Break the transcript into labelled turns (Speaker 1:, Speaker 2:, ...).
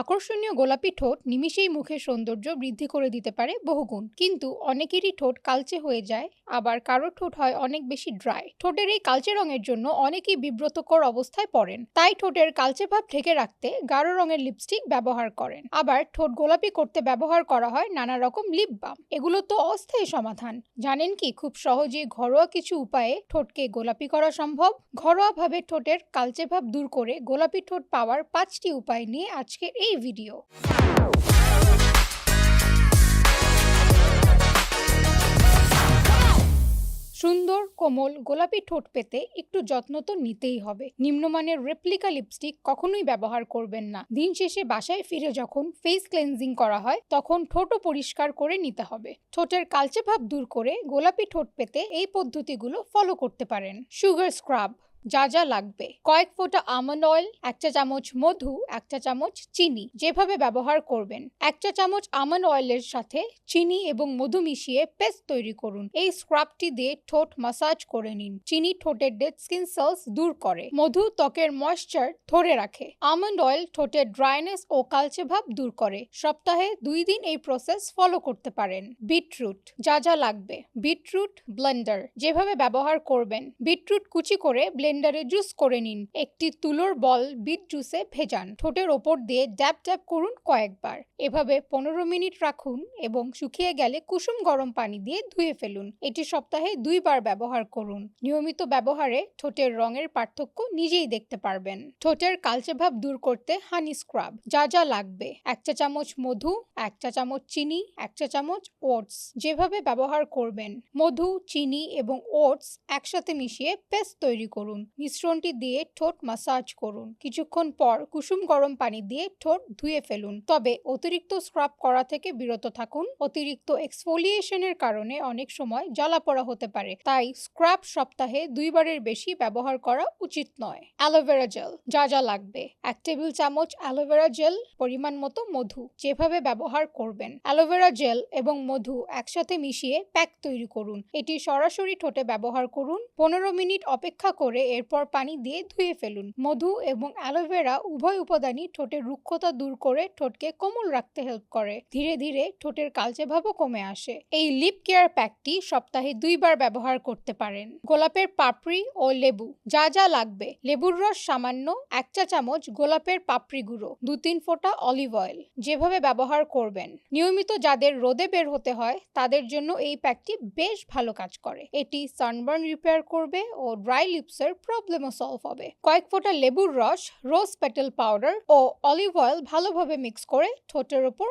Speaker 1: আকর্ষণীয় গোলাপি ঠোঁট নিমিষেই মুখের সৌন্দর্য বৃদ্ধি করে দিতে পারে বহুগুণ। কিন্তু অনেকেরই ঠোঁট কালচে হয়ে যায়, আবার কারোর ঠোঁট হয় অনেক বেশি ড্রাই। ঠোঁটের এই কালচে রঙের জন্য অনেকেই বিব্রতকর অবস্থায় পড়েন। তাই ঠোঁটের কালচে ভাব ঢেকে রাখতে গাঢ় রঙের লিপস্টিক ব্যবহার করেন। আবার ঠোঁট গোলাপি করতে ব্যবহার করা হয় নানা রকম লিপ বাম। এগুলো তো অস্থায়ী সমাধান। জানেন কি, খুব সহজে ঘরোয়া কিছু উপায়ে ঠোঁটকে গোলাপি করা সম্ভব? ঘরোয়াভাবে ঠোঁটের কালচে ভাব দূর করে গোলাপি ঠোঁট পাওয়ার পাঁচটি উপায় নিয়ে আজকের এই ভিডিও সুন্দর, কোমল, গোলাপি ঠোঁট পেতে একটু যত্ন তো নিতেই হবে। নিম্নমানের রেপ্লিকা লিপস্টিক কখনোই ব্যবহার করবেন না। দিন শেষে বাসায় ফিরে যখন ফেস ক্লেনজিং করা হয়, তখন ঠোঁটও পরিষ্কার করে নিতে হবে। ঠোঁটের কালচে ভাব দূর করে গোলাপি ঠোঁট পেতে এই পদ্ধতিগুলো ফলো করতে পারেন। সুগার স্ক্রাব যা যা লাগবে। কয়েক ফোঁটা আমন্ড অয়েল, এক চা চামচ মধু, এক চা চামচ চিনি, যেভাবে ব্যবহার করবেন। এক চা চামচ আমন্ড অয়েলের সাথে চিনি এবং মধু মিশিয়ে পেস্ট তৈরি করুন। এই স্ক্রাবটি দিয়ে ঠোঁট মাসাজ করে নিন। চিনি ঠোঁটের ডেড স্কিন সেলস দূর করে। মধু ত্বকের ময়েশ্চার ধরে রাখে। আমন্ড অয়েল ঠোঁটের ড্রাইনেস ও কালচে ভাব দূর করে। সপ্তাহে দুই দিন এই প্রসেস ফলো করতে পারেন। বিটরুট, যা যা লাগবে। বিটরুট ব্লেন্ডার, যেভাবে ব্যবহার করবেন। বিটরুট কুচি করে ব্লেন্ডারে জুস করে নিন। একটি তুলোর বল বিট জুসে ভেজান। ঠোঁটের ওপর দিয়ে ড্যাব ড্যাব করুন কয়েকবার। এভাবে পনেরো মিনিট রাখুন এবং শুকিয়ে গেলে কুসুম গরম পানি দিয়ে ধুয়ে ফেলুন। এটি সপ্তাহে দুইবার ব্যবহার করুন। নিয়মিত ব্যবহারে ঠোঁটের রঙের পার্থক্য নিজেই দেখতে পারবেন। ঠোঁটের কালচে ভাব দূর করতে হানি স্ক্রাব। যা যা লাগবে। এক চা চামচ মধু, এক চা চামচ চিনি, এক চা চামচ ওটস। যেভাবে ব্যবহার করবেন। মধু, চিনি এবং ওটস একসাথে মিশিয়ে পেস্ট তৈরি করুন। মিশ্রণটি দিয়ে ঠোঁট মাসাজ করুন। কিছুক্ষণ পর কুসুম গরম পানি দিয়ে ঠোঁট ধুয়ে ফেলুন। তবে অতিরিক্ত স্ক্রাব করা থেকে বিরত থাকুন। অতিরিক্ত এক্সফোলিয়েশনের কারণে অনেক সময় জ্বালা পড়া হতে পারে। তাই স্ক্রাব সপ্তাহে দুইবারের বেশি ব্যবহার করা উচিত নয়। অ্যালোভেরা জেল যা যা লাগবে। এক টেবিল চামচ অ্যালোভেরা জেল পরিমাণ মতো মধু। যেভাবে ব্যবহার করবেন। অ্যালোভেরা জেল এবং মধু একসাথে মিশিয়ে প্যাক তৈরি করুন। এটি সরাসরি ঠোঁটে ব্যবহার করুন। পনেরো মিনিট অপেক্ষা করে এরপর পানি দিয়ে ধুয়ে ফেলুন। মধু এবং অ্যালোভেরা উভয় উপাদানই ঠোঁটের রুক্ষতা দূর করে ঠোঁটকে কোমল রাখতে হেল্প করে। ধীরে ধীরে ঠোঁটের কালচে ভাবও কমে আসে। এই লিপ কেয়ার প্যাকটি সপ্তাহে দুইবার ব্যবহার করতে পারেন। গোলাপের পাপড়ি ও লেবু, যা যা লাগবে। লেবুর রস সামান্য এক চা চামচ গোলাপের পাপড়ি গুঁড়ো দু তিন ফোঁটা অলিভ অয়েল যেভাবে ব্যবহার করবেন। নিয়মিত যাদের রোদে বের হতে হয়, তাদের জন্য এই প্যাকটি বেশ ভালো কাজ করে। এটি সানবার্ন রিপেয়ার করবে ও ড্রাই লিপসের প্রবলেমও সলভ হবে। কয়েক ফোঁটা লেবুর রস রোজ পেটেল পাউডার ও অলিভ অয়েল ভালোভাবে মিক্স করে ঠোঁটের উপর